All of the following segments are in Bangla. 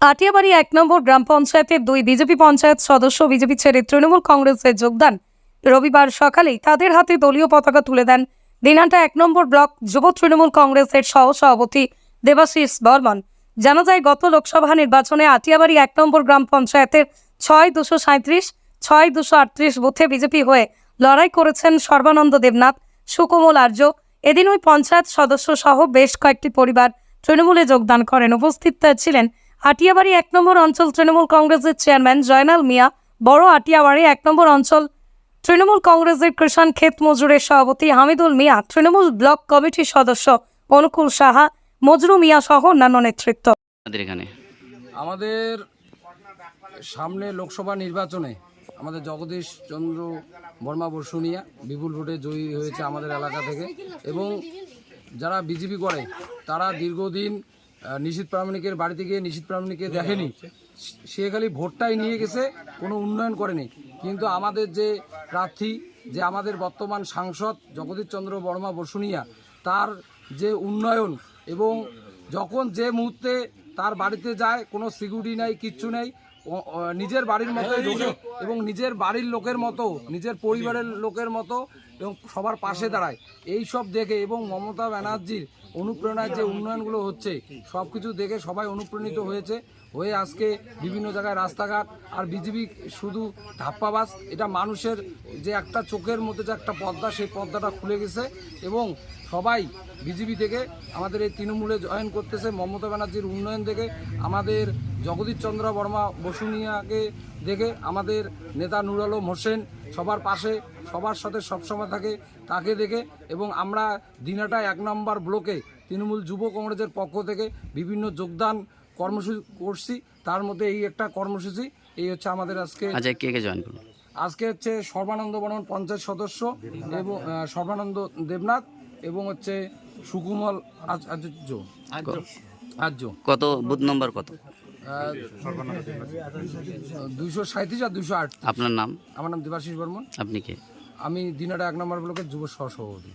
আটিয়াবাড়ি এক নম্বর গ্রাম পঞ্চায়েতের দুই বিজেপি পঞ্চায়েত সদস্য বিজেপি ছেড়ে তৃণমূল কংগ্রেসে যোগদান রবিবার সকালেই তাদের হাতে দলীয় পতাকা তুলে দেন দিনহাটা এক নম্বর ব্লক যুব তৃণমূল কংগ্রেসের সহ সভাপতি দেবাশিস বর্মন। জানা যায়, গত লোকসভা নির্বাচনে আটিয়াবাড়ি এক নম্বর গ্রাম পঞ্চায়েতের ছয় দুশো সাঁত্রিশ ছয় দুশো আটত্রিশ বুথে বিজেপি হয়ে লড়াই করেছেন সর্বানন্দ দেবনাথ, সুকোমল আর্য। এদিন ওই পঞ্চায়েত সদস্য সহ বেশ কয়েকটি পরিবার তৃণমূলে যোগদান করেন। উপস্থিত ছিলেন আটিয়াবাড়ি এক নম্বর অঞ্চল তৃণমূল কংগ্রেসের চেয়ারম্যান জয়নাল মিয়া বড় আটিয়াবাড়ি এক নম্বর অঞ্চল তৃণমূল কংগ্রেসের কৃষাণ ক্ষেত মজুরের সভাপতি হামিদুল মিয়া তৃণমূল ব্লক কমিটির সদস্য অনুকূল সাহা মজরু মিয়া সহ অন্যান্য নেতৃত্ব। আমাদের এখানে। আমাদের সামনে লোকসভা নির্বাচনে আমাদের জগদীশ চন্দ্র বর্মা বসুনিয়া বিপুল ভোটে জয়ী হয়েছে আমাদের এলাকা থেকে এবং যারা বিজেপি করে তারা দীর্ঘদিন নিশীথ প্রামাণিকের বাড়িতে গিয়ে নিশীথ প্রামাণিককে দেখেনি। সে খালি ভোটটাই নিয়ে গেছে কোনো উন্নয়ন করেনি। কিন্তু আমাদের যে প্রার্থী যে আমাদের বর্তমান সাংসদ জগদীশ চন্দ্র বর্মা বসুনিয়া তার যে উন্নয়ন এবং যখন যে মুহূর্তে তার বাড়িতে যায় কোনো সিকিউরিটি নাই কিচ্ছু নেই নিজের বাড়ির মতো এবং নিজের বাড়ির লোকের মতো নিজের পরিবারের লোকের মতো এবং সবার পাশে দাঁড়ায়। এই সব দেখে এবং মমতা ব্যানার্জির অনুপ্রেরণায় যে উন্নয়নগুলো হচ্ছে সব কিছু দেখে সবাই অনুপ্রাণিত হয়েছে। হয়ে আজকে বিভিন্ন জায়গায় রাস্তাঘাট আর বিজেপি শুধু ধাপ্পাবাস এটা মানুষের যে একটা চোখের মধ্যে যে একটা পর্দা, সেই পর্দাটা খুলে গেছে এবং সবাই বিজেপি থেকে আমাদের এই তৃণমূলে জয়েন করতেছে, মমতা ব্যানার্জির উন্নয়ন দেখে, আমাদের জগদীশ চন্দ্র বর্মা বসুনিয়াকে দেখে, আমাদের নেতা নুর আলম হোসেন সবার পাশে, সবার সাথে সবসময় থাকে, তাকে দেখে এবং আমরা দিনাটা এক নম্বর ব্লকে তৃণমূল যুব কংগ্রেসের পক্ষ থেকে বিভিন্ন যোগদান কর্মসূচি করছি তার মধ্যে এই একটা কর্মসূচি এই হচ্ছে আমাদের আজকে আচ্ছা কে কে জয়েন করুন আজকে হচ্ছে সর্বানন্দ বর্মন পঞ্চায়েত সদস্য এবং সর্বানন্দ দেবনাথ এবং হচ্ছে সুকুমল আচ- আচার্য। আর্য কত বুথ নম্বর কত? দুইশো সাঁত্রিশ আর দুইশো আট আপনার নাম? আমার নাম দেবাশিস বর্মন। আপনি কে? আমি দিনাটা এক নম্বর ব্লকের যুব সহসভাপতি।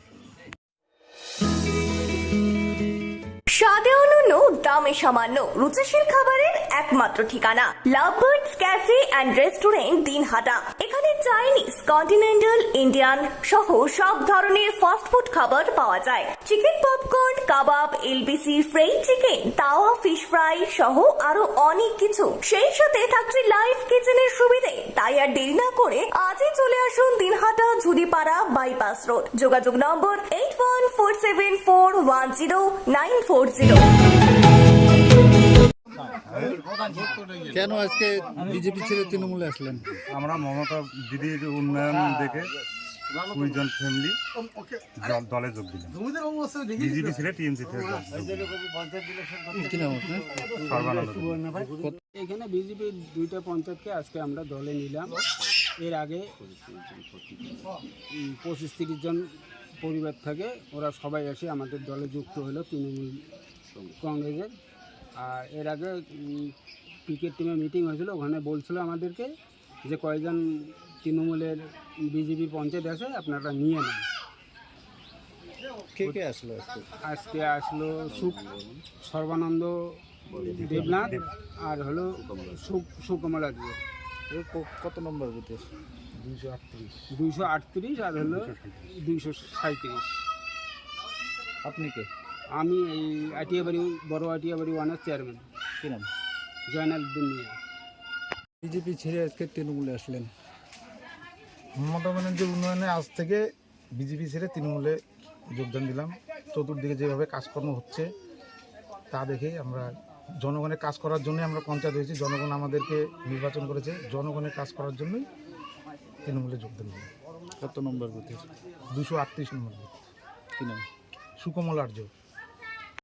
অনন্য দামে সামান্য রুচিশীল খাবারের একমাত্র ঠিকানা। Lovebirds cafe and restaurant Dinhata. এখানে চাইনিজ কন্টিনেন্টাল ইন্ডিয়ান সহ সব ধরনের ফাস্ট ফুড খাবার পাওয়া যায়। Chicken popcorn kebab LBC fried chicken tawa fish fry সহ আরও অনেক কিছু। সেই সাথে থাকছে লাইভ কিচেনের সুবিধে। তাই আর দেরি না করে আজই চলে আসুন দিনহাটা ঝুড়িপাড়া বাইপাস রোড যোগাযোগ number eight one four seven four one zero nine four zero কেন আজকে বিজেপি ছেড়ে তৃণমূলে আসলেন? আমরা মমতা দিদির উন্নয়ন দেখে কুড়িজন ফ্যামিলি দলে যোগ দিলাম বিজেপি ছেড়ে টিএমসি থেকে। এখানে বিজেপির দুইটা পঞ্চায়েতকে আজকে আমরা দলে নিলাম। এর আগে পঁচিশ তিরিশ জন পরিবার থাকে ওরা সবাই এসে আমাদের দলে যুক্ত হলো তৃণমূল কংগ্রেসের আর এর আগে ক্রিকেট টিমে মিটিং হয়েছিল ওখানে বলছিল আমাদেরকে যে কয়েকজন তৃণমূলের বিজেপি পঞ্চায়েত আছে আপনারা নিয়ে নেন। কে কে আসলো আজকে? আজকে আসলো সুখ সর্বানন্দ দেবনাথ আর হলো সুখ সুকমলা ক- কত নম্বর বুথে দুইশো আটত্রিশ। আর হলো দুইশো সাঁত্রিশ আপনি কে? আমি এই আটিয়াবাড়ি বড় আটিয়াবাড়ি ওয়ানের চেয়ারম্যান কি নাম? জয়নাল উদ্দিন মিয়া। বিজেপি ছেড়ে আজকে তৃণমূলে আসলেন। মমতা ব্যানার্জির উন্নয়নে আজ থেকে বিজেপি ছেড়ে তৃণমূলে যোগদান দিলাম। চতুর্দিকে যেভাবে কাজকর্ম হচ্ছে তা দেখেই আমরা জনগণের কাজ করার জন্যই আমরা পঞ্চায়েত হয়েছি। জনগণ আমাদেরকে নির্বাচন করেছে। জনগণের কাজ করার জন্যই তৃণমূলে যোগদান দিলাম। কত নম্বর দুশো আটত্রিশ নম্বর বুথ। কি নাম? সুকমল আর্য।